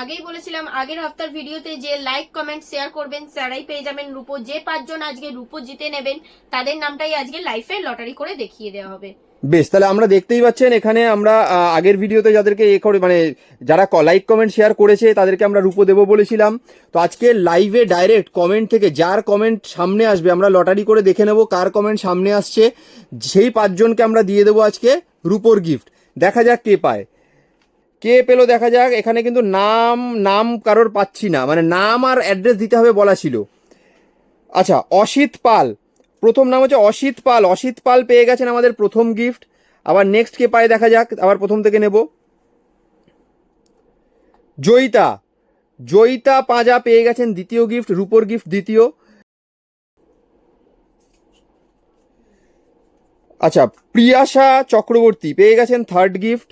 আগেই বলেছিলাম, আগের হপ্তার ভিডিওতে যে লাইক কমেন্ট শেয়ার করবেন তারাই পেয়ে যাবেন রূপো। যে পাঁচজন আজকে রূপো জিতে নেবেন, তাদের নামটাই আজকে লাইফে লটারি করে দেখিয়ে দেওয়া হবে। বেশ, তাহলে আমরা দেখতেই পাচ্ছেন, এখানে আমরা আগের ভিডিওতে যাদেরকে এ করে মানে যারা লাইক কমেন্ট শেয়ার করেছে, তাদেরকে আমরা রূপো দেবো বলেছিলাম। তো আজকে লাইভে ডাইরেক্ট কমেন্ট থেকে যার কমেন্ট সামনে আসবে, আমরা লটারি করে দেখে নেব কার কমেন্ট সামনে আসছে। সেই পাঁচজনকে আমরা দিয়ে দেবো আজকে রূপোর গিফট দেখা যাক কে পায়। কে পেল দেখা যাক, এখানে কিন্তু নাম নাম কারোর পাচ্ছি না। মানে নাম আর অ্যাড্রেস দিতে হবে বলা ছিল। আচ্ছা অসিত পাল। প্রথম নাম হচ্ছে অসিত পাল। অসিত পাল পেয়ে গেছেন আমাদের প্রথম গিফট আবার নেক্সট কে পায় দেখা যাক, আবার প্রথম থেকে নেব। জয়িতা। জয়িতা পাঁজা পেয়ে গেছেন দ্বিতীয় গিফট রূপোর গিফট দ্বিতীয়। আচ্ছা প্রিয়াশা চক্রবর্তী পেয়ে গেছেন থার্ড গিফট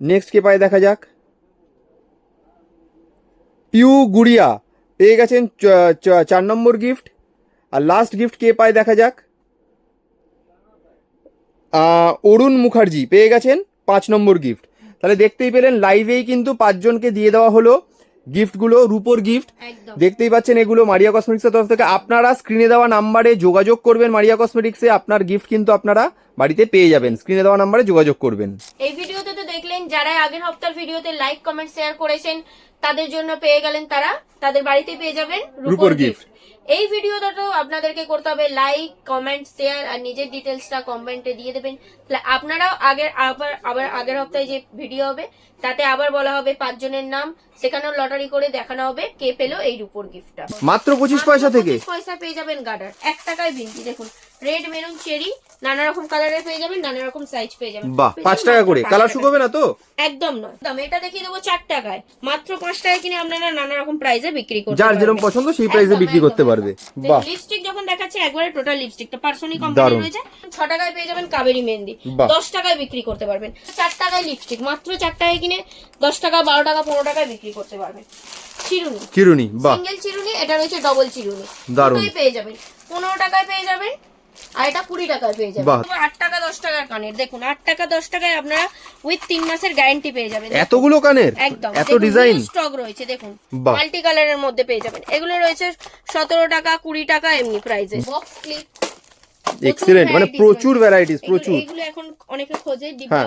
নেক্সট কে পায় দেখা যাক। পিউ গুড়িয়া পেয়ে গেছেন চার নম্বর গিফট আর লাস্ট গিফট কে পায় দেখা যাক। অরুণ মুখার্জি, পেয়ে গেছেন পাঁচ নম্বর গিফট তাহলে দেখতেই পেলেন লাইভেই কিন্তু পাঁচজনকে দিয়ে দেওয়া হলো। গিফটগুলো রুপোর গিফট। দেখতেই পাচ্ছেন এগুলো মারিয়া কসমেটিক্সের তরফ থেকে। আপনারা স্ক্রিনে দেওয়া নাম্বারে যোগাযোগ করবেন মারিয়া কসমেটিক্সে। আপনার গিফট কিন্তু আপনারা বাড়িতে পেয়ে যাবেন। স্ক্রিনে দেওয়া নাম্বারে যোগাযোগ করবেন। এই ভিডিওতে তো দেখলেন যারা আগের হপ্তার ভিডিওতে লাইক কমেন্ট শেয়ার করেছেন তাদের জন্য পেয়ে গেলেন তারা তাদের বাড়িতে পেয়ে যাবেন রূপোর রূপোর গিফট। এই ভিডিওটাও আপনাদেরকে করতে হবে। লাইক কমেন্ট শেয়ার আর নিজের ডিটেলসটা কমেন্টে দিয়ে দেবেন। তাহলে আপনারাও আগের আবার আবার আগের হপ্তাহে যে ভিডিও হবে তাতে আবার বলা হবে পাঁচজনের নাম। সেখানেও লটারি করে দেখানো হবে কে পেল এই রূপোর গিফটটা মাত্র পঁচিশ পয়সা থেকে। পয়সা পেয়ে যাবেন গার্ডার। এক টাকায় বিনতি দেখুন। রেড মেরুন চেরি নানা রকম কালারের পেয়ে যাবেন নানা রকম সাইজ পেয়ে যাবেন। বাহ পাঁচ টাকা করে। কালার। শুকোবে না তো? একদম নয়। দাম এটা দেখিয়ে দেবো চার টাকায়। মাত্র পাঁচ টাকায় কিনে আপনারা নানা রকম প্রাইসে বিক্রি করতে যার যেরকম পছন্দ সেই প্রাইসে বিক্রি করতে পারবে। বাহ। লিপস্টিক যখন দেখাচ্ছে একবারে টোটাল লিপস্টিকটা পার্সোনি কোম্পানি। রয়েছে। ছ টাকায় পেয়ে যাবেন কাবেরি মেহেন্দি। দশ টাকায় বিক্রি করতে পারবেন। চার টাকায় লিপস্টিক মাত্র চার টাকায় কিনে দশ টাকা বারো টাকা পনেরো টাকায় বিক্রি করতে পারবেন। চিরুনি। চিরুনি বাহ। সিঙ্গেল চিরুনি এটা রয়েছে ডবল চিরুনি। দারুণ। পেয়ে যাবেন। পনেরো টাকায় পেয়ে যাবেন আর এটা কুড়ি টাকায় পেয়ে যাবেন। আট টাকা দশ টাকার কানের। দেখুন আট টাকা দশ টাকায় আপনারা উইথ তিন মাসের গ্যারান্টি পেয়ে যাবেন। এতগুলো কানের? একদম। এত ডিজাইন স্টক রয়েছে দেখুন। মাল্টি কালারের মধ্যে পেয়ে যাবেন। এগুলো রয়েছে সতেরো টাকা কুড়ি টাকা এমনি প্রাইসে বক্স ক্লিপ এক্সিলেন্ট মানে প্রচুর ভ্যারাইটিস প্রচুর। এগুলো এখন অনেকে খোঁজে হ্যাঁ। ডিব্বা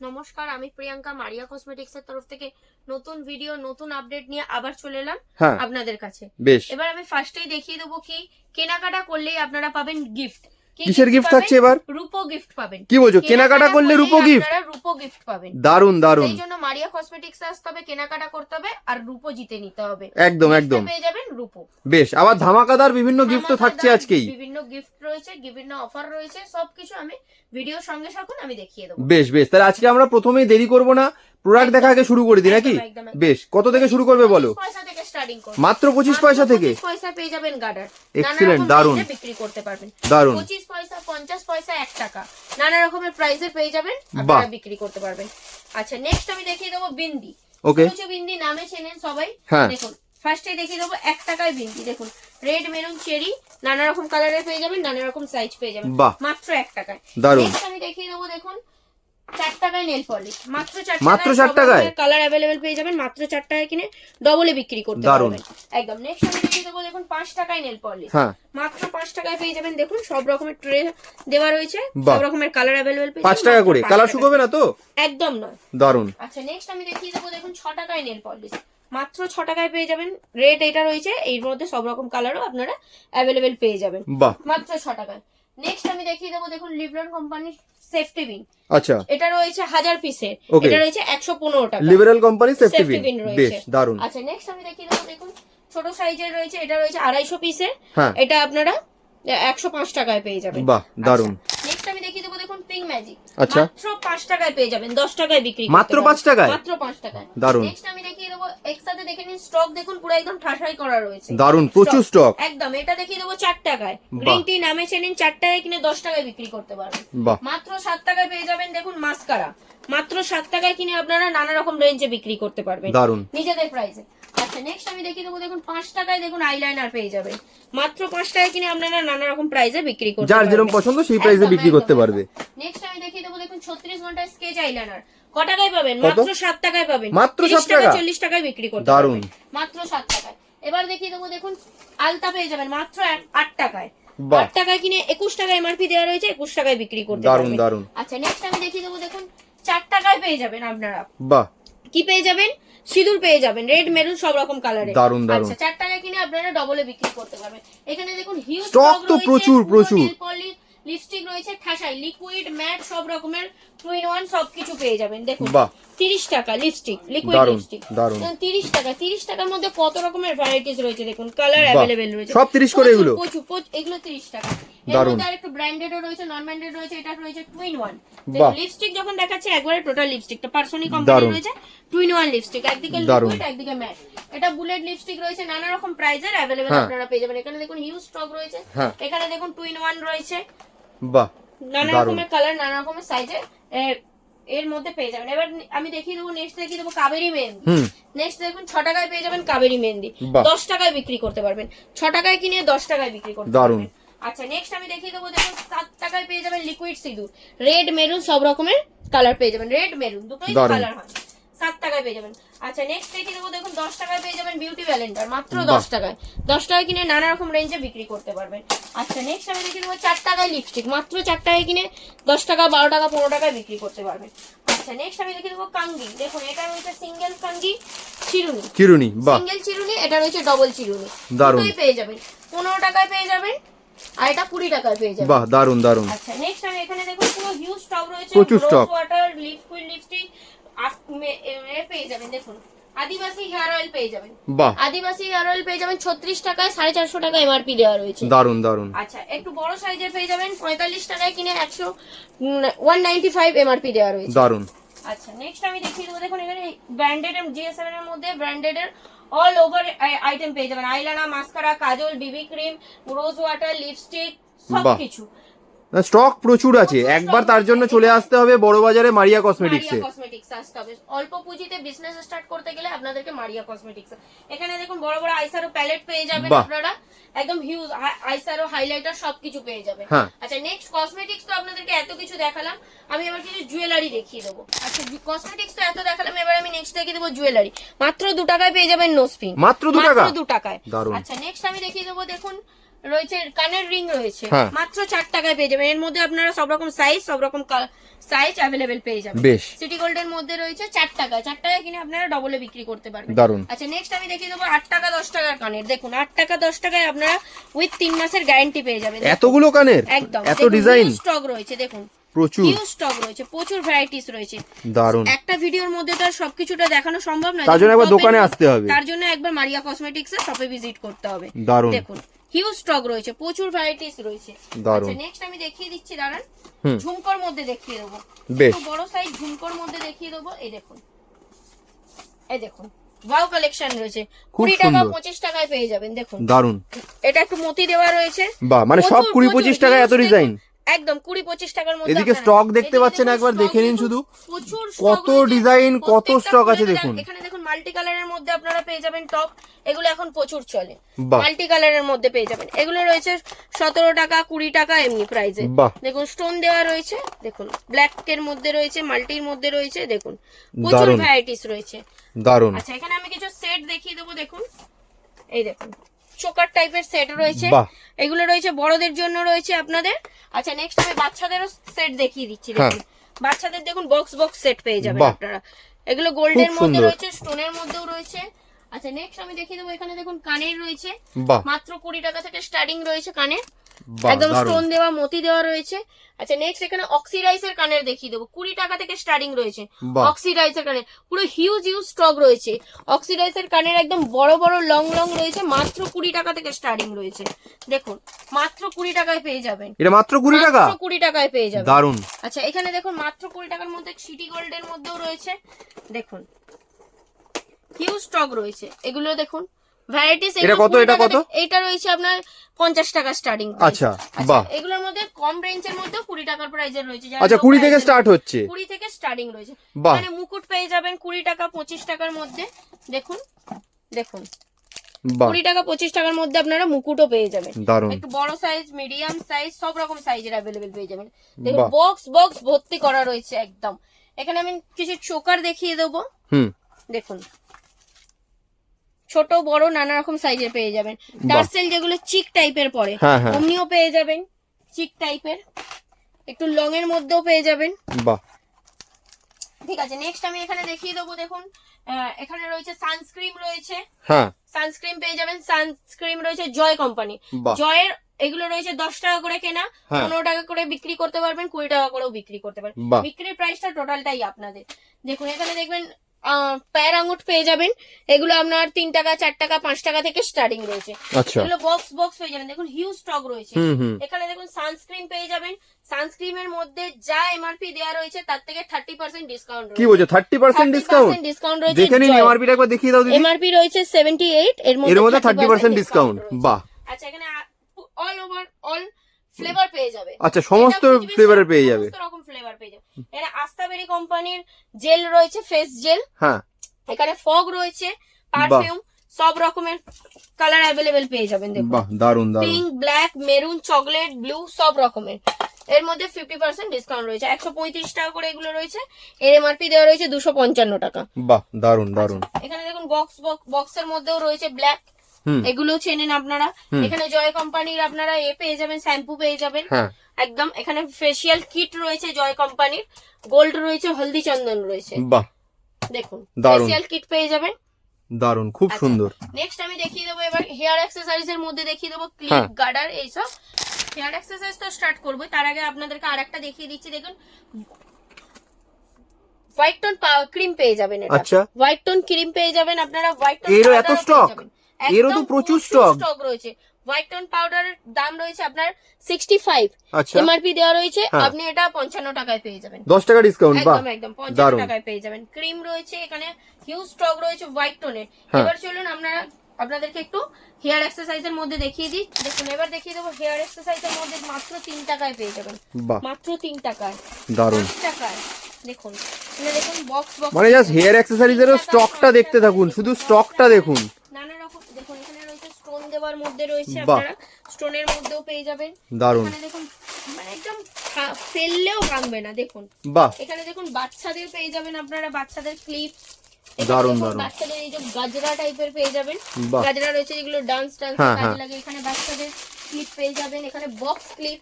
নমস্কার আমি প্রিয়াঙ্কা মারিয়া কসমেটিক্স এর তরফ থেকে নতুন ভিডিও নতুন আপডেট নিয়ে আবার চলে এলাম হ্যাঁ। আপনাদের কাছে। এবার আমি ফার্স্টেই দেখিয়ে দেবো কি কেনাকাটা করলেই আপনারা পাবেন গিফট কিসের gift থাকছে এবার? রূপো গিফট পাবেন। কি বলছো? কেনাকাটা করলে রূপো গিফট আপনারা রূপো গিফট পাবেন। দারুণ দারুণ সেই জন্য মারিয়া কসমেটিক্স আসতে হবে কেনাকাটা করতে হবে আর রূপো জিতে নিতে হবে। একদম একদম। পেয়ে যাবেন রূপো। বেশ আবার ধামাকাদার বিভিন্ন গিফট তো থাকছে আজকেই। বিভিন্ন গিফট রয়েছে বিভিন্ন অফার রয়েছে সবকিছু আমি ভিডিওর সঙ্গে সঙ্গে আমি দেখিয়ে দেবো। বেশ বেশ তাহলে আজকে আমরা প্রথমেই দেরি করব না। প্রোডাক্ট দেখা আগে শুরু করে দিই নাকি। বেশ কত থেকে শুরু করবে বলো? 25 পয়সা থেকে স্টার্টিং করুন মাত্র পঁচিশ পয়সা থেকে? পয়সা পেয়ে যাবেন গার্ডার Excellent, দারুণ। বিক্রি করতে পারবেন। দারুণ। পঁচিশ পয়সা পঞ্চাশ পয়সা এক টাকা। নানা রকমের প্রাইসে পেয়ে যাবেন। আপনারা বিক্রি করতে পারবেন। আচ্ছা নেক্সট আমি দেখিয়ে দেবো বিন্দি ওকে বিন্দি নামে চেনেন সবাই? হ্যাঁ। দেখুন ফার্স্টে দেখিয়ে দেবো এক টাকায় বিন্দি দেখুন রেড মেরুন চেরি নানা রকম কালারের পেয়ে যাবেন নানা রকম সাইজ পেয়ে যাবেন। মাত্র এক টাকায়। নেক্সট আমি দেখিয়ে দেবো দেখুন টাকায় নেল পলিশ মাত্র চার মাত্র টাকায়? কালার অ্যাভেলেবেল পেয়ে যাবেন মাত্র চার টাকায় কিনে ডবলে বিক্রি করতে। পারবেন। একদম। নেক্সট আমি দেখিয়ে দেবো দেখুন পাঁচ টাকায় নেল পলিশ হ্যাঁ। মাত্র পাঁচ টাকায় পেয়ে যাবেন দেখুন সব রকমের ট্রে দেওয়া রয়েছে সব রকমের কালার অ্যাভেলেবেল পেয়ে টাকা করে। কালার। শুকোবে না তো? একদম নয়। দারুণ আচ্ছা নেক্সট আমি দেখিয়ে দেবো দেখুন ছ টাকায় নেল পলিশ মাত্র ছ টাকায় পেয়ে যাবেন রেট এটা রয়েছে এর মধ্যে সব রকম কালারও আপনারা অ্যাভেলেবেল পেয়ে যাবেন। মাত্র ছ টাকায়। নেক্সট আমি দেখিয়ে দেবো দেখুন লিব্রন কোম্পানির সেফটি বিন। আচ্ছা। এটা রয়েছে হাজার পিসের। এটা রয়েছে একশো পনেরো টাকা। লিবারেল কোম্পানি সেফটি বিন রয়েছে। বেশ দারুণ আচ্ছা নেক্সট আমি দেখিয়ে দেবো দেখুন ছোট সাইজের রয়েছে এটা রয়েছে আড়াইশো পিসের। হ্যাঁ। এটা আপনারা একশো পাঁচ টাকায় পেয়ে যাবেন। বাহ দারুণ নেক্সট আমি দেখিয়ে দেবো পিঙ্ক ম্যাজিক আচ্ছা। মাত্র 5 টাকায় পেয়ে যাবেন দশ টাকায় বিক্রি মাত্র 5 টাকায়? মাত্র 5 টাকায়। দারুণ। নেক্সট আমি দেখিয়ে দেব একসাথে দেখে নিন স্টক দেখুন পুরো একদম ঠাসাই করা রয়েছে। দারুণ প্রচুর স্টক একদম এটা দেখিয়ে দেবো চার টাকায়। বাহ। গ্রিন টি নামে চেনেন চার টাকায় কিনে দশ টাকায় বিক্রি করতে পারবেন। মাত্র সাত টাকায় পেয়ে যাবেন দেখুন মাস্কারা মাত্র সাত টাকায় কিনে আপনারা নানা রকম রেঞ্জে বিক্রি করতে পারবেন। দারুণ নিজেদের প্রাইসে আচ্ছা নেক্সট আমি দেখিয়ে দেবো দেখুন পাঁচ টাকায় দেখুন আইলাইনার পেয়ে যাবেন মাত্র পাঁচ টাকায় কিনে আপনারা নানা রকম প্রাইসে বিক্রি করতে যার যেরকম। পছন্দ সেই প্রাইসে বিক্রি করতে পারবে। নেক্সট আমি দেখিয়ে দেবো দেখুন ছত্রিশ ঘন্টায় স্কেচ আইলাইনার ক টাকায় পাবেন? মাত্র সাত টাকায় পাবেন। মাত্র সাত টাকা? চল্লিশ টাকায় বিক্রি করতে। পারবেন। মাত্র সাত টাকায়। এবার দেখিয়ে দেবো দেখুন আলতা পেয়ে যাবেন মাত্র আট টাকায়। আট টাকায় কিনে একুশ টাকায় এমআরপি দেওয়া রয়েছে একুশ টাকায় বিক্রি করতে দারুণ পারবেন। দারুণ। আচ্ছা নেক্সট আমি দেখিয়ে দেবো দেখুন চার টাকায় পেয়ে যাবেন আপনারা। বাহ। কি পেয়ে যাবেন? সিঁদুর পেয়ে যাবেন রেড মেরুন সব রকম কালারে দারুণ দারুণ আচ্ছা চার টাকায় কিনে আপনারা ডবলে বিক্রি করতে পারবেন। এখানে দেখুন হিউজ স্টক তো প্রচুর, প্রচুর। লিপস্টিক রয়েছে ঠাসাই লিকুইড ম্যাট সব রকমের টু ইন ওয়ান সবকিছু পেয়ে যাবেন দেখুন তিরিশ টাকা লিপস্টিক লিকুইড লিপস্টিক। তিরিশ টাকা তিরিশ টাকার মধ্যে কত রকমের ভ্যারাইটিস রয়েছে দেখুন কালার। অ্যাভেলেবেল রয়েছে সব 30 করে এগুলো? প্রচুর এগুলো তিরিশ টাকা দারুণ। আর একটু ব্র্যান্ডেডও রয়েছে নন ব্র্যান্ডেড রয়েছে এটা রয়েছে টু ইন ওয়ান। লিপস্টিক যখন দেখাচ্ছে একবারে টোটাল লিপস্টিকটা পার্সোনি কোম্পানি রয়েছে টু ইন ওয়ান লিপস্টিক একদিকে লিকুইড একদিকে ম্যাট এটা বুলেট লিপস্টিক রয়েছে নানা রকম প্রাইজের অ্যাভেলেবেল। আপনারা পেয়ে যাবেন এখানে দেখুন হিউজ স্টক রয়েছে হ্যাঁ। এখানে দেখুন টু ইন ওয়ান রয়েছে বাহ নানা। রকমের কালার নানা রকমের সাইজের এর মধ্যে পেয়ে যাবেন। এবার আমি দেখিয়ে দেবো নেক্সট দেখিয়ে দেবো কাবেরি মেহেন্দি। নেক্সট দেখুন ছ টাকায় পেয়ে যাবেন কাবেরি মেহেন্দি। দশ টাকায় বিক্রি করতে পারবেন। ছ টাকায় কিনে দশ টাকায় বিক্রি করতে। পারবেন। আচ্ছা নেক্সট আমি দেখিয়ে দেবো দেখুন সাত টাকায় পেয়ে যাবেন লিকুইড সিঁদুর। রেড মেরুন সব রকমের কালার পেয়ে যাবেন। রেড মেরুন দুটোই কালার হয়। সাত টাকায় পেয়ে যাবেন। আচ্ছা নেক্সট দেখিয়ে দেবো দেখুন দশ টাকায় পেয়ে যাবেন বিউটি ভ্যালেন্ডার মাত্র দশ টাকায়। দশ টাকায় কিনে নানা রকম রেঞ্জে বিক্রি করতে পারবেন। আচ্ছা নেক্সট আমি দেখিয়ে দেবো চার টাকায় লিপস্টিক মাত্র চার টাকায় কিনে দশ টাকা বারো টাকা পনেরো টাকায় বিক্রি করতে পারবেন। আচ্ছা নেক্সট আমি দেখিয়ে দেবো কাঙ্গি। দেখুন এটা রয়েছে সিঙ্গেল কাঙ্গি চিরুনি। চিরুনি সিঙ্গেল চিরুনি এটা রয়েছে ডবল চিরুনি। দারুণ। পেয়ে যাবেন। পনেরো টাকায় পেয়ে যাবেন আর এটা কুড়ি টাকায় পেয়ে যাবেন। বাহ দারুণ দারুণ। আচ্ছা নেক্সট আমি এখানে দেখুন পুরো হিউজ স্টক রয়েছে। প্রচুর stock। ওয়াটার লিকুইড লিপস্টিক পেয়ে যাবেন দেখুন। আদিবাসী হেয়ার অয়েল পেয়ে যাবেন। বাহ। আদিবাসী হেয়ার অয়েল পেয়ে যাবেন ছত্রিশ টাকায় সাড়ে চারশো টাকা এমআরপি দেওয়া রয়েছে। আচ্ছা একটু বড় সাইজের পেয়ে যাবেন পঁয়তাল্লিশ টাকায় কিনে একশো ওয়ান নাইনটি ফাইভ এমআরপি দেওয়া রয়েছে। আচ্ছা নেক্সট আমি দেখিয়ে দেবো দেখুন এখানে ব্র্যান্ডেড জিএসএম এর মধ্যে ব্র্যান্ডেড এর অল ওভার আইটেম পেয়ে যাবেন। আইলানা মাস্কারা কাজল বিবি ক্রিম রোজ ওয়াটার লিপস্টিক বাহ। সবকিছু স্টক প্রচুর আছে। একবার তার জন্য চলে আসতে হবে বড় বাজারে মারিয়া কসমেটিক্সে আসতে হবে। অল্প পুঁজিতে বিজনেস স্টার্ট করতে গেলে আপনাদেরকে মারিয়া কসমেটিক্স এখানে দেখুন বড় বড় আইসারো প্যালেট পেয়ে যাবেন আপনারা। একদম হিউজ আইসারো হাইলাইটার সবকিছু পেয়ে যাবেন। হ্যাঁ। আচ্ছা নেক্সট কসমেটিক্স তো আপনাদেরকে এত কিছু দেখালাম। আমি এবার কিছু জুয়েলারি দেখিয়ে দেবো। আচ্ছা কসমেটিক্স তো এত দেখালাম এবার আমি নেক্সট দেখিয়ে দেবো জুয়েলারি মাত্র দু টাকায় পেয়ে যাবেন নোসপিন মাত্র দু টাকা? দু টাকায়। আচ্ছা নেক্সট আমি দেখিয়ে দেবো দেখুন রয়েছে কানের রিং রয়েছে। হ্যাঁ। মাত্র চার টাকায় পেয়ে যাবেন। এর মধ্যে আপনারা সব রকম সাইজ সব রকম সাইজ অ্যাভেলেবেল পেয়ে যাবেন। বেশ। সিটি গোল্ডের মধ্যে রয়েছে চার টাকা। চার টাকা কিনে আপনারা ডবলে বিক্রি করতে পারবেন। দারুণ। আচ্ছা নেক্সট আমি দেখিয়ে দেবো আট টাকা দশ টাকার কানের। দেখুন আট টাকা দশ টাকায় আপনারা উইথ তিন মাসের গ্যারান্টি পেয়ে যাবেন। এতগুলো কানের? একদম। এত ডিজাইন স্টক রয়েছে দেখুন। প্রচুর। স্টক রয়েছে প্রচুর ভ্যারাইটিস রয়েছে। দারুণ। একটা ভিডিওর মধ্যে তো সবকিছুটা দেখানো সম্ভব নয়। তার জন্য একবার দোকানে আসতে হবে। তার জন্য একবার মারিয়া কসমেটিক্স এর শপে ভিজিট করতে হবে। দারুণ। দেখুন। হিউজ স্টক রয়েছে প্রচুর ভ্যারাইটিস রয়েছে। আচ্ছা নেক্সট আমি দেখিয়ে দিচ্ছি দাঁড়ান। ঝুমকোর মধ্যে দেখিয়ে দেবো। বেশ। বড় সাইজ ঝুমকোর মধ্যে দেখিয়ে দেবো এই দেখুন। এই দেখুন ওয়াও কালেকশন রয়েছে। কুড়ি টাকা সুন্দর। পঁচিশ টাকায় পেয়ে যাবেন দেখুন। দারুণ। এটা একটু মতি দেওয়া রয়েছে। বাহ মানে সব কুড়ি পঁচিশ টাকায় এত ডিজাইন একদম কুড়ি পঁচিশ টাকার মধ্যে এদিকে stock দেখতে পাচ্ছেন একবার, দেখে নিন শুধু। প্রচুর কত design, কত stock আছে দেখুন। এখানে দেখুন মাল্টি কালারের মধ্যে আপনারা পেয়ে যাবেন টপ এগুলো এখন প্রচুর চলে। মাল্টি কালারের মধ্যে পেয়ে যাবেন। এগুলো রয়েছে সতেরো টাকা কুড়ি টাকা এমনি প্রাইসে বাহ। দেখুন স্টোন দেওয়া রয়েছে দেখুন ব্ল্যাক এর মধ্যে রয়েছে মাল্টির মধ্যে রয়েছে দেখুন প্রচুর ভ্যারাইটিস রয়েছে। দারুণ। আচ্ছা এখানে আমি কিছু সেট দেখিয়ে দেবো দেখুন। এই দেখুন চোকার টাইপের সেট রয়েছে। এগুলো রয়েছে বড়দের জন্য রয়েছে আপনাদের। আচ্ছা নেক্সট আমি বাচ্চাদেরও সেট দেখিয়ে দিচ্ছি হ্যাঁ। দেখুন। বাচ্চাদের দেখুন বক্স বক্স সেট পেয়ে যাবেন আপনারা। এগুলো গোল্ডের মধ্যে। রয়েছে স্টোনের মধ্যেও রয়েছে। আচ্ছা নেক্সট আমি দেখিয়ে দেবো এখানে দেখুন কানের রয়েছে। মাত্র কুড়ি টাকা থেকে স্টার্টিং রয়েছে কানের। একদম স্টোন দেওয়া মতি দেওয়া রয়েছে। আচ্ছা নেক্সট এখানে অক্সিডাইজের কানের দেখিয়ে দেবো। কুড়ি টাকা থেকে স্টার্টিং রয়েছে। অক্সিডাইজের কানের পুরো হিউজ হিউজ স্টক রয়েছে। অক্সিডাইজের কানের একদম বড় বড় লং লং রয়েছে। মাত্র কুড়ি টাকা থেকে স্টার্টিং রয়েছে। দেখুন মাত্র কুড়ি টাকায় পেয়ে যাবেন। এটা মাত্র কুড়ি টাকা? মাত্র কুড়ি টাকায় পেয়ে যাবেন। দারুণ। আচ্ছা এখানে দেখুন মাত্র কুড়ি টাকার মধ্যে সিটি গোল্ডের মধ্যেও রয়েছে। দেখুন হিউজ স্টক রয়েছে। এগুলো দেখুন ভ্যারাইটিস এটা কত, এটা কত? এটা রয়েছে আপনার পঞ্চাশ টাকা স্টার্টিং আচ্ছা, বাহ। এগুলোর মধ্যে কম রেঞ্জের মধ্যে কুড়ি টাকার প্রাইজের রয়েছে। আচ্ছা কুড়ি থেকে স্টার্ট হচ্ছে। কুড়ি থেকে স্টার্টিং রয়েছে। বাহ। মানে মুকুট পেয়ে যাবেন কুড়ি টাকা পঁচিশ টাকার মধ্যে। দেখুন দেখুন। কুড়ি টাকা পঁচিশ টাকার মধ্যে আপনারা মুকুটও পেয়ে যাবেন। একটু বড় সাইজ মিডিয়াম সাইজ সব রকম সাইজের অ্যাভেলেবেল পেয়ে যাবেন। দেখুন বক্স বক্স ভর্তি করা রয়েছে একদম। এখানে আমি কিছু চোকার দেখিয়ে দেবো। হুম। দেখুন। ছোট বড় নানা রকম সাইজের পেয়ে যাবেন। টার্সেল যেগুলো চিক টাইপের পরে অমনিও পেয়ে যাবেন চিক টাইপের একটু লং এর মধ্যেও পেয়ে যাবেন। বাহ। ঠিক আছে নেক্সট আমি এখানে দেখিয়ে দেবো দেখুন এখানে রয়েছে সানস্ক্রিন রয়েছে। হ্যাঁ। সানস্ক্রিন পেয়ে যাবেন সানস্ক্রিন রয়েছে জয় কোম্পানি জয়ের এগুলো রয়েছে দশ টাকা করে কেনা হ্যাঁ। পনেরো টাকা করে বিক্রি করতে পারবেন কুড়ি টাকা করেও বিক্রি করতে পারবেন। বিক্রির প্রাইসটা টোটালটাই আপনাদের। দেখুন এখানে দেখবেন প্যার আঙুট পেয়ে যাবেন। এগুলো আপনার তিন টাকা চার টাকা পাঁচ টাকা থেকে স্টার্টিং রয়েছে। আচ্ছা। এগুলো বক্স বক্স পেয়ে যাবেন দেখুন হিউজ স্টক রয়েছে। এখানে দেখুন সানস্ক্রিন পেয়ে যাবেন। সানস্ক্রিনের মধ্যে যা এমআরপি দেওয়া রয়েছে তার থেকে থার্টি পার্সেন্ট ডিসকাউন্ট কি বলছো? থার্টি পার্সেন্ট ডিসকাউন্ট ডিসকাউন্ট রয়েছে দেখে নিন এমআরপিটা একবার দেখিয়ে দাও দিদি। এমআরপি রয়েছে সেভেন্টি এইট এর মধ্যে থার্টি পার্সেন্ট ডিসকাউন্ট বাহ। আচ্ছা এখানে অল ওভার অল ফ্লেভার পেয়ে যাবে। আচ্ছা সমস্ত এটা ফ্লেভারের পেয়ে যাবে। সমস্ত রকম ফ্লেভার পেয়ে যাবে। এখানে আস্তাবেরি কোম্পানির জেল রয়েছে ফেস জেল হ্যাঁ। এখানে ফগ রয়েছে পারফিউম সব রকমের কালার অ্যাভেলেবেল পেয়ে যাবেন দেখুন। বাহ দারুণ দারুণ pink black maroon chocolate blue সব রকমের। এর মধ্যে ফিফটি পার্সেন্ট ডিসকাউন্ট রয়েছে। একশো পঁয়ত্রিশ টাকা করে এগুলো রয়েছে। এর এমআরপি দেওয়া রয়েছে দুশো পঞ্চান্ন টাকা। বাহ দারুণ দারুণ এখানে দেখুন বক্স বক্সের মধ্যেও রয়েছে ব্ল্যাক এগুলো চেনেন আপনারা। এখানে জয় কোম্পানির আপনারা এ পেয়ে যাবেন শ্যাম্পু পেয়ে যাবেন। হ্যাঁ। একদম এখানে ফেসিয়াল কিট রয়েছে জয় কোম্পানির। গোল্ড রয়েছে হলদি চন্দন রয়েছে। বাহ। দেখুন। ফেসিয়াল কিট পেয়ে যাবেন। দারুণ খুব আচ্ছা। সুন্দর। নেক্সট আমি দেখিয়ে দেবো এবার হেয়ার অ্যাক্সেসরিজ এর মধ্যে দেখিয়ে দেবো ক্লিপ হ্যাঁ। গার্ডার এইসব। হেয়ার অ্যাক্সেসরিজ তো স্টার্ট করব তার আগে আপনাদেরকে আরেকটা দেখিয়ে দিচ্ছি দেখুন। হোয়াইট টোন ক্রিম পেয়ে যাবেন এটা। আচ্ছা। হোয়াইট টোন ক্রিম পেয়ে যাবেন আপনারা হোয়াইট টোন এরও এত stock? এরও তো প্রচুর stock। স্টক রয়েছে হোয়াইট টোন পাউডারের দাম রয়েছে আপনার সিক্সটি ফাইভ আচ্ছা এমআরপি দেওয়া রয়েছে হ্যাঁ। আপনি এটা পঞ্চান্ন টাকায় পেয়ে যাবেন। দশ টাকা ডিসকাউন্ট একদম একদম পঞ্চান্ন দারুণ। টাকায় পেয়ে যাবেন। ক্রিম রয়েছে এখানে হিউজ স্টক রয়েছে হোয়াইট টোনের হ্যাঁ। এবার চলুন আপনারা আপনাদেরকে একটু হেয়ার এক্সারসাইজের মধ্যে দেখিয়ে দিই। দেখুন এবার দেখিয়ে দেবো হেয়ার এক্সারসাইজের মধ্যে মাত্র তিন টাকায় পেয়ে যাবেন। মাত্র তিন টাকায়। দারুণ পাঁচ টাকায়। দেখুন এখানে দেখুন বক্স বক্স মানে জাস্ট হেয়ার অ্যাক্সেসরিজেরও স্টকটা দেখতে থাকুন শুধু স্টকটা দেখুন নানা রকম দেখুন এখানে রয়েছে স্টোন দেওয়ার মধ্যে রয়েছে আপনারা। স্টোনের মধ্যেও পেয়ে যাবেন। দারুণ এখানে দেখুন মানে একদম ফেললেও ভাঙবে না দেখুন। বাহ। এখানে দেখুন বাচ্চাদের পেয়ে যাবেন আপনারা বাচ্চাদের ক্লিপ দারুণ, দারুণ। বাচ্চাদের এই যে গাজরা টাইপের পেয়ে যাবেন। গাজরা রয়েছে যেগুলো ডান্স ডান্স হ্যাঁ, কাজে হ্যাঁ। লাগে। এখানে বাচ্চাদের ক্লিপ পেয়ে যাবেন। এখানে বক্স ক্লিপ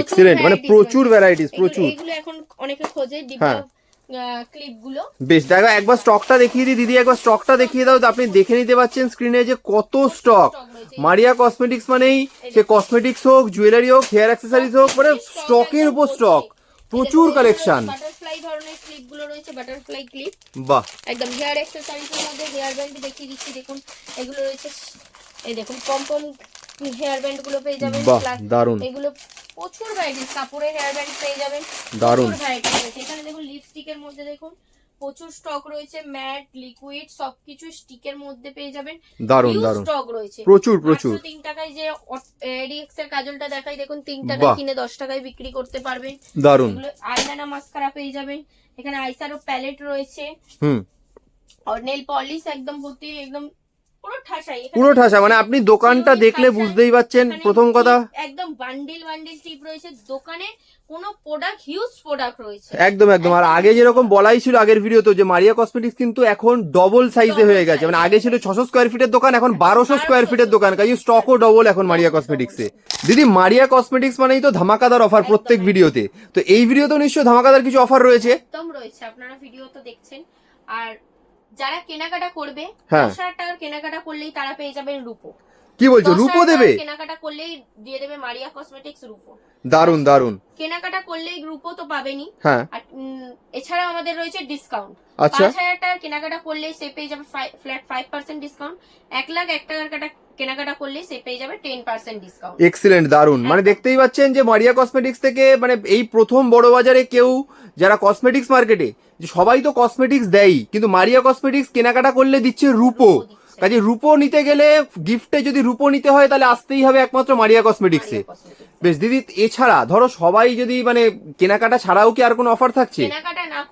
এক্সিলেন্ট মানে প্রচুর ভ্যারাইটিস প্রচুর। এগুলো এখন অনেকে খোঁজে ডিব্বা বেশ দেখো একবার স্টকটা দেখিয়ে দিই। দিদি একবার স্টকটা দেখিয়ে দাও। আপনি দেখে নিতে পাচ্ছেন স্ক্রিনে যে কত স্টক মারিয়া কসমেটিক্স মানেই সে কসমেটিক্স হোক জুয়েলারি হোক হেয়ার অ্যাক্সেসরিজ হোক মানে স্টকের উপর স্টক প্রচুর কালেকশন বাটারফ্লাই ধরনের ক্লিপগুলো রয়েছে বাটারফ্লাই ক্লিপ বাহ। একদম হেয়ার এক্সারসাইজের মধ্যে হেয়ার ব্যান্ড দেখিয়ে দিচ্ছি দেখুন। এগুলো রয়েছে এই দেখুন পম পম হেয়ার ব্যান্ডগুলো পেয়ে যাবেন দারুণ এগুলো প্রচুর ভ্যারাইটিস কাপড়ের হেয়ার ব্যান্ড পেয়ে যাবেন দারুণ প্রচুর ভ্যারাইটি রয়েছে। এখানে দেখুন লিপস্টিকের মধ্যে দেখুন প্রচুর স্টক রয়েছে ম্যাট লিকুইড সবকিছু স্টিকের মধ্যে পেয়ে যাবেন। দারুণ দারুণ স্টক রয়েছে। প্রচুর প্রচুর। মাত্র তিন টাকায় যে এডিএক্স এর কাজলটা দেখাই দেখুন তিন টাকায় কিনে দশ টাকায় বিক্রি করতে পারবেন। দারুণ এগুলো আইলানা মাস্কারা পেয়ে যাবেন। এখানে আইসারও প্যালেট রয়েছে। হুম। আর নেল পলিশ একদম ভর্তি একদম পুরো ঠাসা মানে আপনি দোকানটা দেখলে বুঝতেই পাচ্ছেন এখানে প্রথম কথা। একদম বান্ডিল বান্ডিল টিপ রয়েছে। দোকানে কোনো প্রোডাক্ট হিউজ প্রোডাক্ট রয়েছে। একদম একদম। আর আগে যেরকম বলাই ছিল আগের ভিডিওতে যে মারিয়া কসমেটিক্স কিন্তু এখন ডবল সাইজে হয়ে গেছে। মানে আগে ছিল ছশো স্কোয়ার ফিটের দোকান এখন বারোশো স্কোয়ার ফিটের দোকান। কাজে স্টকও ডবল এখন মারিয়া কসমেটিক্সে দিদি মারিয়া কসমেটিক্স মানেই তো ধামাকাদার অফার প্রত্যেক ভিডিওতে। তো এই ভিডিওতেও নিশ্চয়ই ধামাকাদার কিছু অফার রয়েছে? একদম রয়েছে। আপনারা ভিডিও তো দেখছেন। আর যারা কেনাকাটা করবে হ্যাঁ। দশ হাজার টাকার কেনাকাটা করলেই তারা পেয়ে যাবেন রূপো। কি বলছো রূপো দেবে? কেনাকাটা করলেই দিয়ে দেবে মারিয়া কসমেটিক্স রূপো। দারুণ দারুণ কেনাকাটা করলেই রূপো তো পাবেনি হ্যাঁ। এছাড়াও আমাদের রয়েছে ডিসকাউন্ট আচ্ছা। পাঁচ হাজার টাকার কেনাকাটা করলেই সে পেয়ে যাবে ফ্ল্যাট ফাইভ পার্সেন্ট ডিসকাউন্ট এক লাখ এক টাকার কাটা কেনাকাটা করলে সে পেয়ে যাবে টেন পার্সেন্ট ডিসকাউন্ট এক্সিলেন্ট দারুণ মানে দেখতেই পাচ্ছেন যে মারিয়া কসমেটিক্স থেকে মানে এই প্রথম বড় বাজারে কেউ যারা কসমেটিক্স মার্কেটে যে সবাই তো কসমেটিক্স দেয় কিন্তু মারিয়া কসমেটিক্স কেনাকাটা করলে দিচ্ছে রূপো। কাজে রূপো নিতে গেলে গিফটে যদি রূপো নিতে হয় তাহলে আসতেই হবে একমাত্র মারিয়া কসমেটিক্সে বেশ দিদি এছাড়া ধরো সবাই যদি মানে কেনাকাটা ছাড়াও কি আর কোনো অফার থাকছে?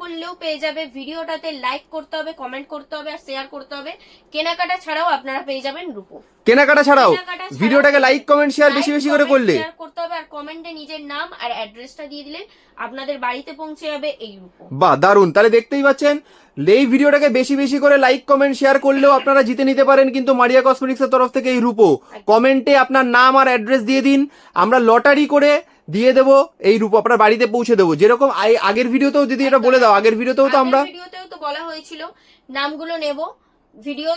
করলেও পেয়ে যাবে। ভিডিওটাতে লাইক করতে হবে কমেন্ট করতে হবে আর শেয়ার করতে হবে। কেনাকাটা ছাড়াও আপনারা পেয়ে যাবেন রূপো। কেনাকাটা ছাড়াও? ভিডিওটাকে লাইক কমেন্ট শেয়ার বেশি বেশি করে করলে। share করতে হবে আর কমেন্টে নিজের নাম আর অ্যাড্রেসটা দিয়ে দিলে আপনাদের বাড়িতে পৌঁছে যাবে এই রূপো। বাহ দারুণ তাহলে দেখতেই পাচ্ছেন এই ভিডিওটাকে বেশি বেশি করে লাইক কমেন্ট শেয়ার করলেও আপনারা জিতে নিতে পারেন কিন্তু মারিয়া কসমেটিক্স এর তরফ থেকে এই রূপো। কমেন্টে আপনার নাম আর অ্যাড্রেস দিয়ে দিন। আমরা লটারি করে দিয়ে দেবো এই রূপো আপনার বাড়িতে পৌঁছে দেবো। যেরকম আগের ভিডিওতেও যদি এটা বলে দাও আগের ভিডিওতেও তো আমরা ভিডিওতেও তো বলা হয়েছিল নামগুলো নেব। ভিডিও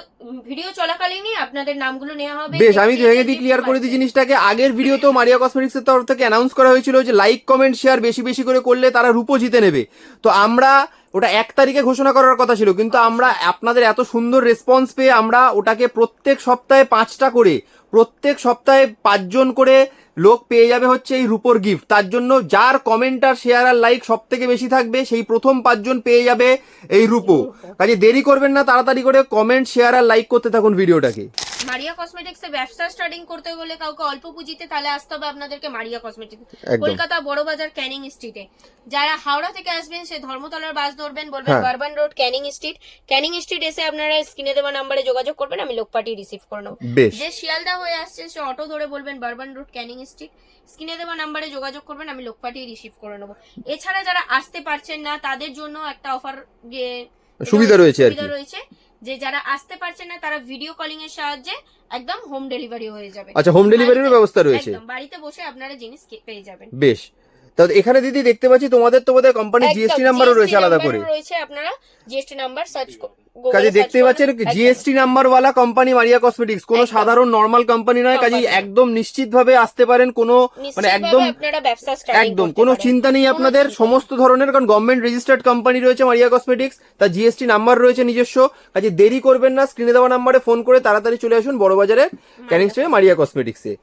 ভিডিও চলাকালীনই আপনাদের নামগুলো নেওয়া হবে। বেশ আমি ভেঙে ক্লিয়ার করে দিই জিনিসটাকে। আগের ভিডিওতেও মারিয়া তরফ থেকে অ্যানাউন্স করা হয়েছিল যে লাইক কমেন্ট শেয়ার বেশি বেশি করে করলে তারা রূপো জিতে নেবে। তো আমরা ওটা এক তারিখে ঘোষণা করার কথা ছিল কিন্তু আমরা আপনাদের এত সুন্দর রেসপন্স পেয়ে আমরা ওটাকে প্রত্যেক সপ্তাহে পাঁচটা করে প্রত্যেক সপ্তাহে পাঁচজন করে লোক পেয়ে যাবে হচ্ছে এই রুপোর গিফট তার জন্য যার কমেন্ট আর শেয়ার আর লাইক সব থেকে বেশি থাকবে, সেই প্রথম পাঁচজন পেয়ে যাবে এই রূপো। কাজে দেরি করবেন না, তাড়াতাড়ি করে কমেন্ট শেয়ার আর লাইক করতে থাকুন ভিডিওটাকে। মারিয়া কসমেটিক্স ব্যবসা স্টার্টিং করতে হলে কাউকে অল্প পুঁজিতে তাহলে আসতে হবে আপনাদেরকে মারিয়া কসমেটিক্স কলকাতা বড় বাজার ক্যানিং স্ট্রিটে। যারা হাওড়া থেকে আসবেন সে ধর্মতলার বাস ধরবেন বলবেন হ্যাঁ। Brabourne Road Canning Street. Canning Street এসে আপনারা স্ক্রিনে দেওয়া নাম্বারে যোগাযোগ করবেন আমি লোকপাটি রিসিভ করে নেব। যে শিয়ালদা হয়ে আসছে সে অটো ধরে বলবেন বারবান রোড ক্যানিং স্ট্রিট। স্ক্রিনে দেওয়া নাম্বারে যোগাযোগ করবেন আমি লোকপাটি রিসিভ করে নেব। এছাড়া যারা আসতে পারছেন না তাদের জন্য একটা অফার সুবিধা রয়েছে সুবিধা রয়েছে। যে যারা আসতে পারছে না তারা ভিডিও কলিং এর সাহায্যে একদম হোম ডেলিভারি হয়ে যাবে। আচ্ছা হোম ডেলিভারির ব্যবস্থা রয়েছে। একদম বাড়িতে বসে আপনারা জিনিস পেয়ে যাবেন। বেশ। তা এখানে দিদি দেখতে পাচ্ছি তোমাদের তো বোধহয় কোম্পানির জিএসটি নাম্বারও রয়েছে আলাদা করে। রয়েছে আপনারা জিএসটি নাম্বার সার্চ কাজে দেখতে পাচ্ছেন জিএসটি নাম্বারওয়ালা কোম্পানি মারিয়া কসমেটিক্স কোনো সাধারণ নর্মাল কোম্পানি নয় কাজে একদম নিশ্চিত ভাবে আসতে পারেন কোনো মানে একদম আপনারা ব্যবসা স্টার্টিং একদম কোনো চিন্তা নেই আপনাদের সমস্ত ধরনের কারণ গভর্নমেন্ট রেজিস্টার্ড কোম্পানি রয়েছে মারিয়া কসমেটিক্স তার জিএসটি নাম্বার রয়েছে নিজস্ব কাজে দেরি করবেন না স্ক্রিনে দেওয়া নাম্বারে ফোন করে তাড়াতাড়ি চলে আসুন বড় বাজারে ক্যানিং মারিয়া কসমেটিক্সে